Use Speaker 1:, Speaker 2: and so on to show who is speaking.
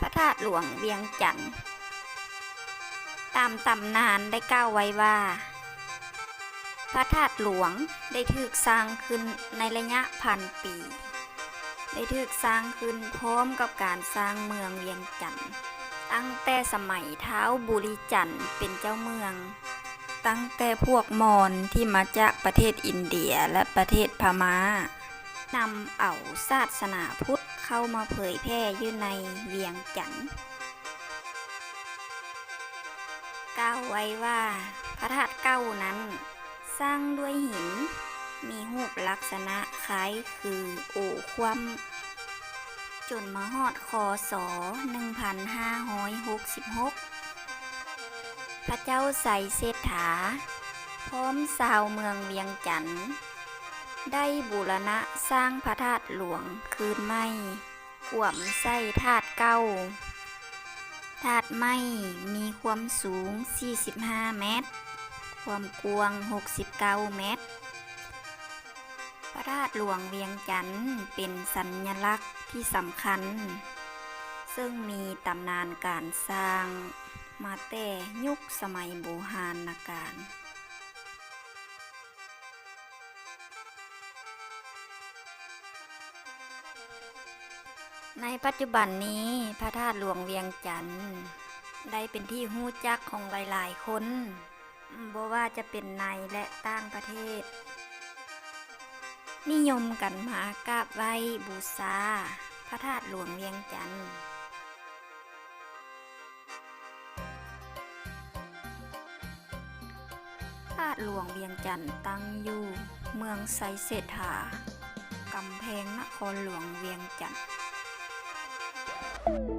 Speaker 1: พระธาตุหลวงเวียงจันทร์ตามตำนานได้กล่าวไว้ว่า พระธาตุหลวงได้ถูกสร้างขึ้นในระยะพันปี ได้ถูกสร้างขึ้นพร้อมกับการสร้างเมืองเวียงจันทร์ตั้งแต่สมัยเท้าบุรีจันทร์เป็นเจ้าเมือง ตั้งแต่พวกมอญที่มาจากประเทศอินเดียและประเทศพมา่า นำเอาศาสนาพุทธเข้ามาเผยแพร่อยู่ในเวียงจันทร์กล่าวไว้ว่า พระธาตุเก้านั้น สร้างด้วยหิน มีรูปลักษณะคล้ายคือโอคว่ำจนมาฮอดคอสอ1566 พระเจ้าใส่เศรษฐา พร้อมชาวเมืองเวียงจันทน์ ได้บูรณะสร้างพระธาตุหลวงคืนไม่กวมไส้ธาตุเก้าธาตุไม้มีความสูง 45 เมตร ความกว้าง 69 เมตร พระธาตุหลวงเวียงจันทน์เป็นสัญลักษณ์ที่สำคัญ ซึ่งมีตำนานการสร้างมาแต่ยุคสมัยโบราณก ในปัจจุบันนี้พระธาตุหลวงเวียงจันทน์ได้เป็นที่หู้จักของหลาย ๆ คนบ่ว่าจะเป็นในและต่างประเทศ นิยมกันมากราบไหว้บูชาพระธาตุหลวงเวียงจันทน์พระธาตุหลวงเวียงจันทน์ตั้งอยู่ เมืองไซเศรษฐากำแพงนครหลวงเวียงจันทร์ น์